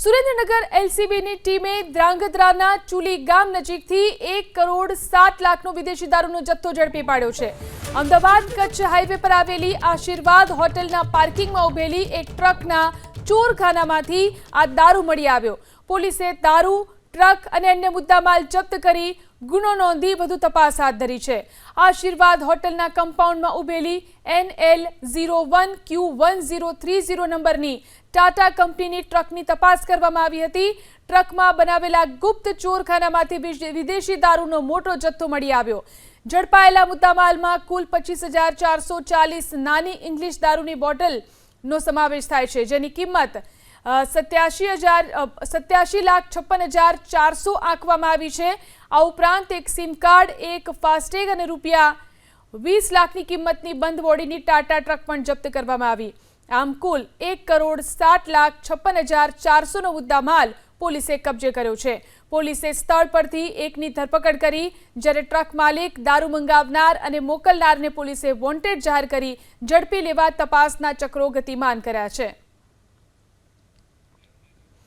સુરેન્દ્રનગર એલસીબીની ટીમે દ્રાંગધ્રાના ચુલી ગામ નજીકથી એક કરોડ સાત લાખનો વિદેશી દારૂનો જથ્થો ઝડપી પાડ્યો છે. અમદાવાદ કચ્છ હાઈવે પર આવેલી આશીર્વાદ હોટલના પાર્કિંગમાં ઉભેલી એક ટ્રકના ચોરખાનામાંથી આ દારૂ મળી આવ્યો. પોલીસે દારૂ ટ્રક અને અન્ય મુદ્દામાલ જપ્ત કરી ગુનો નોંધી વધુ તપાસ હાથ ધરી છે. આશીર્વાદ હોટલના કમ્પાઉન્ડમાં ઉભેલી N L zero one Q one zero three zero નંબરની ટાટા કંપનીની ટ્રકની તપાસ કરવામાં આવી હતી. ટ્રકમાં બનાવેલા ગુપ્ત ચોરખાનામાંથી વિદેશી દારૂનો મોટો જથ્થો મળી આવ્યો. ઝડપાયેલા મુદ્દામાલમાં કુલ પચીસ હજાર ચારસો ચાલીસ નાની ઇંગ્લિશ દારૂની બોટલનો સમાવેશ થાય છે, જેની કિંમત સત્યાસી હજાર સત્યાસી લાખ છપ્પન હજાર ચારસો આંકવામાં આવી છે. આ ઉપરાંત એક સિમ કાર્ડ, એક ફાસ્ટેગ અને રૂપિયા વીસ લાખની કિંમતની બંધ બોડીની ટાટા ટ્રક પણ જપ્ત કરવામાં આવી. આમ કુલ એક કરોડ સાત લાખ છપ્પન હજાર ચારસોનો મુદ્દામાલ પોલીસે કબજે કર્યો છે. પોલીસે સ્થળ પરથી એકની ધરપકડ કરી, જ્યારે ટ્રક માલિક દારૂ મંગાવનાર અને મોકલનારને પોલીસે વોન્ટેડ જાહેર કરી ઝડપી લેવા તપાસના ચક્રો ગતિમાન કર્યા છે.